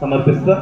ಸಮರ್ಪಿಸ್ತಾ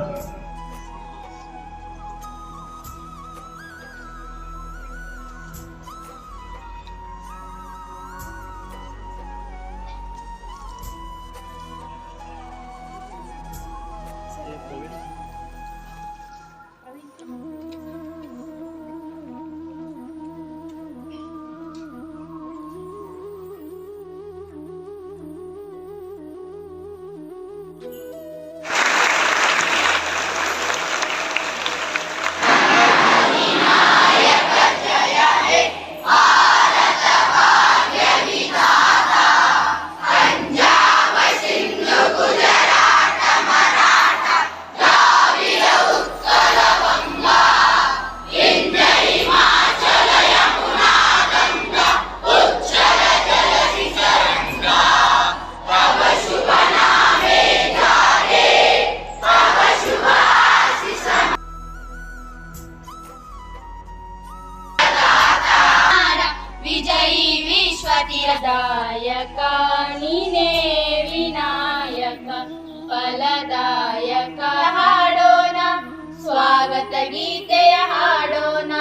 ಗೀತೆಯ ಹಾಡೋಣ,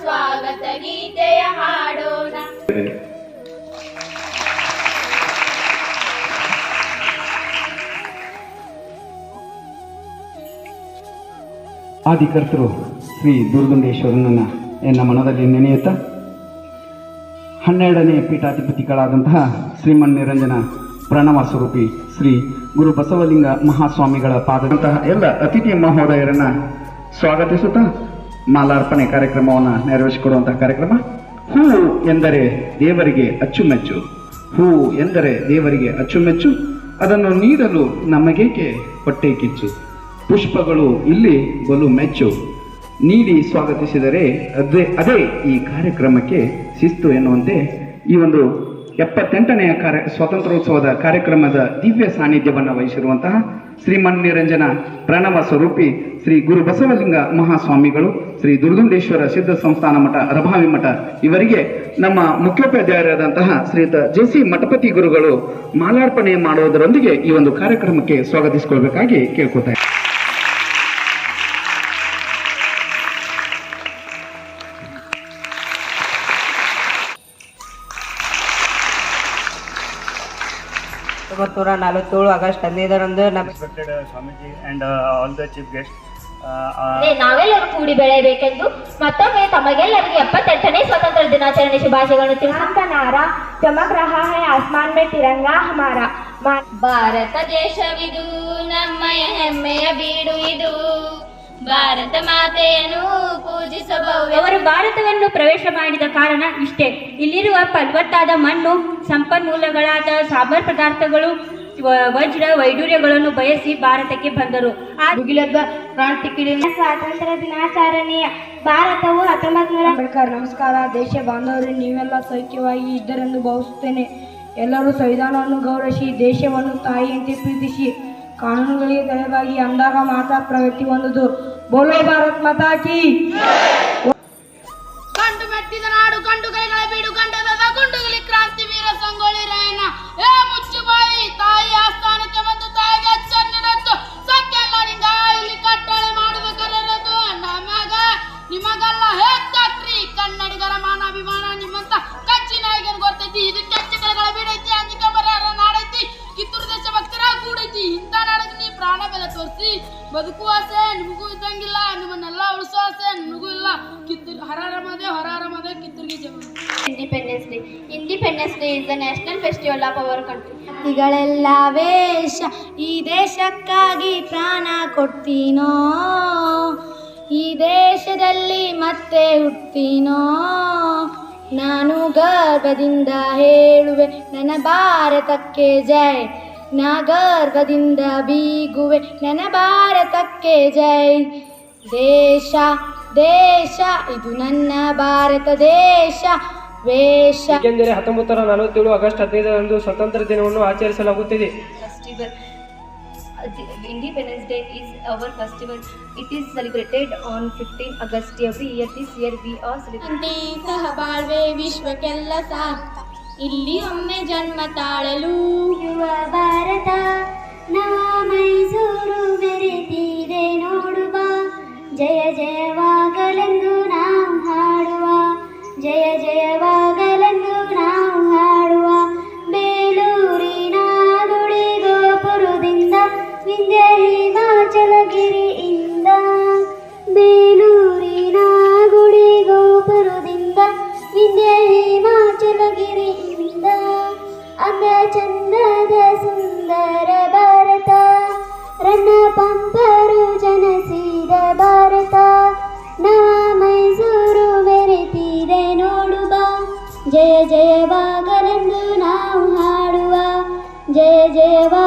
ಸ್ವಾಗತ ಗೀತೆಯ ಹಾಡೋಣ. ಆದಿಕರ್ತರು ಶ್ರೀ ದುರ್ಗುಂಡೇಶ್ವರನನ್ನು ಎನ್ನ ಮನದಲ್ಲಿ ನೆನೆಯುತ್ತಾ, ಹನ್ನೆರಡನೇ ಪೀಠಾಧಿಪತಿಗಳಾದಂತಹ ಶ್ರೀಮನ್ ನಿರಂಜನ ಪ್ರಣವ ಸ್ವರೂಪಿ ಶ್ರೀ ಗುರು ಬಸವಲಿಂಗ ಮಹಾಸ್ವಾಮಿಗಳ ಪಾದಂತಹ ಎಲ್ಲ ಅತಿಥಿ ಮಹೋದಯರನ್ನ ಸ್ವಾಗತಿಸುತ್ತಾ ಮಾಲಾರ್ಪಣೆ ಕಾರ್ಯಕ್ರಮವನ್ನು ನೆರವೇರಿಸಿಕೊಡುವಂತಹ ಕಾರ್ಯಕ್ರಮ. ಹೂ ಎಂದರೆ ದೇವರಿಗೆ ಅಚ್ಚುಮೆಚ್ಚು. ಹೂ ಎಂದರೆ ದೇವರಿಗೆ ಅಚ್ಚುಮೆಚ್ಚು. ಅದನ್ನು ನೀಡಲು ನಮಗೇಕೆ ಹೊಟ್ಟೆ ಕಿಚ್ಚು? ಪುಷ್ಪಗಳು ಇಲ್ಲಿ ಬಲು ಮೆಚ್ಚು. ನೀಡಿ ಸ್ವಾಗತಿಸಿದರೆ ಅದೇ ಅದೇ ಈ ಕಾರ್ಯಕ್ರಮಕ್ಕೆ ಶಿಸ್ತು ಎನ್ನುವಂತೆ ಈ ಒಂದು ಎಪ್ಪತ್ತೆಂಟನೆಯ ಕಾರ್ಯ, ಸ್ವಾತಂತ್ರ್ಯೋತ್ಸವದ ಕಾರ್ಯಕ್ರಮದ ದಿವ್ಯ ಸಾನ್ನಿಧ್ಯವನ್ನು ವಹಿಸಿರುವಂತಹ ಶ್ರೀಮನ್ ನಿರಂಜನ ಪ್ರಣವ ಸ್ವರೂಪಿ ಶ್ರೀ ಗುರು ಬಸವಲಿಂಗ ಮಹಾಸ್ವಾಮಿಗಳು, ಶ್ರೀ ದುರ್ದುಂಡೇಶ್ವರ ಸಿದ್ಧ ಸಂಸ್ಥಾನ ಮಠ, ರಭಾವಿ ಮಠ. ಇವರಿಗೆ ನಮ್ಮ ಮುಖ್ಯೋಪಾಧ್ಯಾಯರಾದಂತಹ ಶ್ರೀಯುತ ಜೆ ಸಿ ಮಠಪತಿ ಗುರುಗಳು ಮಾಲಾರ್ಪಣೆ ಮಾಡುವುದರೊಂದಿಗೆ ಈ ಒಂದು ಕಾರ್ಯಕ್ರಮಕ್ಕೆ ಸ್ವಾಗತಿಸಿಕೊಳ್ಬೇಕಾಗಿ ಕೇಳ್ಕೊತಾ ಹತ್ತೊಂಬತ್ತು ನಲವತ್ತೇಳು ಆಗಸ್ಟ್ ಹದಿನೈದರಂದು ನಮ್ಮ ಸ್ವಾಮೀಜಿ ನಾವೆಲ್ಲರೂ ಕೂಡಿ ಬೆಳೆಯಬೇಕೆಂದು ಮತ್ತೊಮ್ಮೆ ತಮಗೆಲ್ಲರಿಗೆ ಎಪ್ಪತ್ತೆಂಟನೇ ಸ್ವತಂತ್ರ ದಿನಾಚರಣೆ ಶುಭಾಶಯಗಳನ್ನು ತಿರುಗಂತ ನಾರ ಚಮಕ್ ಹೈ ಆಸ್ಮಾನ್ ಮೇ ತಿರಂಗಾ ಹಮಾರ. ಭಾರತ ದೇಶವಿದು ನಮ್ಮಯ ಹೆಮ್ಮೆಯ ಬೀಡು ಇದು. ಭಾರತ ಮಾತೆಯನ್ನು ಪೂಜಿಸಬಹುದು ಅವರು ಭಾರತವನ್ನು ಪ್ರವೇಶ ಮಾಡಿದ ಕಾರಣ ಇಷ್ಟೇ. ಇಲ್ಲಿರುವ ಫಲವತ್ತಾದ ಮಣ್ಣು ಸಂಪನ್ಮೂಲಗಳಾದ ಸಾಂಬಾರ್ ಪದಾರ್ಥಗಳು ವಜ್ರ ವೈಡೂರ್ಯಗಳನ್ನು ಬಯಸಿ ಭಾರತಕ್ಕೆ ಬಂದರು. ಸ್ವಾತಂತ್ರ್ಯ ದಿನಾಚರಣೆಯ ಭಾರತವು ಹತ್ತೊಂಬತ್ತು ನೂರ ಅಂಬೇಡ್ಕರ್ ನಮಸ್ಕಾರ ದೇಶ ಬಾಂಧವರು ನೀವೆಲ್ಲ ಸೌಖ್ಯವಾಗಿ ಇದ್ದರೆಂದು ಭಾವಿಸುತ್ತೇನೆ. ಎಲ್ಲರೂ ಸಂವಿಧಾನವನ್ನು ಗೌರವಿಸಿ ದೇಶವನ್ನು ತಾಯಿಯಂತೆ ಪ್ರೀತಿಸಿ ಕಾನೂನುಗಳಿಗೆ ದಯವಾಗಿ ಅಂದಾಗ ಮಾತ್ರ ಪ್ರಗತಿ ಹೊಂದುದು. ಬೋಲೋ ಭಾರತ್ ಮಾತಾ ಕಿ. ಬದುಕುವ ಆಸೆ ನಿಮಗೂ ಇದ್ದಂಗಿಲ್ಲ ನಿಮ್ಮನ್ನೆಲ್ಲ ಉಳಿಸೋ ಆಸೆ ನಿಮಗೂ ಇಲ್ಲ. ಕಿತ್ತೂರ್ ಹರಾರಮದೆ ಹೊರಾರಮದೆ ಕಿತ್ತೂರಿಗೆ independence day independence day is the national festival of our country ಹತ್ತಿಗಳೆಲ್ಲ ವೇಷ ಈ ದೇಶಕ್ಕಾಗಿ ಪ್ರಾಣ ಕೊಡ್ತೀನೋ? ಈ ದೇಶದಲ್ಲಿ ಮತ್ತೆ ಹುಡ್ತೀನೋ ನಾನು ಗರ್ಭದಿಂದ ಹೇಳುವೆ ನನ್ನ ಭಾರತಕ್ಕೆ ಜೈ. ನಾ ಗರ್ವದಿಂದ ಬೀಗುವೆ ನನ್ನ ಭಾರತಕ್ಕೆ ಜೈ. ದೇಶ ದೇಶ ಇದು ನನ್ನ ಭಾರತ ದೇಶ. ವೇಷ. ಏಕೆಂದರೆ ಹತ್ತೊಂಬತ್ತು ನೂರ ನಲವತ್ತೇಳು ಆಗಸ್ಟ್ ಹದಿನೈದರಂದು ಸ್ವಾತಂತ್ರ್ಯ ದಿನವನ್ನು ಆಚರಿಸಲಾಗುತ್ತಿದೆ. Festival independence day Independence our festival it festival. It on celebrated on 15 August every year. This year we are celebrating. ಸಹಬಾಳ್ವೆ ವಿಶ್ವಕ್ಕೆಲ್ಲ ಸಾರ್ಥ. ಇಲ್ಲಿ ಒಮ್ಮೆ ಜನ್ಮ ತಾಳಲು. ಯುವ ಅಂದ ಚಂದದ ಸುಂದರ ಭಾರತ ರನ್ನ ಪಂಪರು ಜನಸಿದ ಭಾರತ ನವ ಮೈಸೂರು ಮೆರೆತಿದೆ ನೋಡುವ ಜಯ ಜಯವಾಗಲೆಂದು ನಾವು ಹಾಡುವ ಜಯ ಜಯವಾ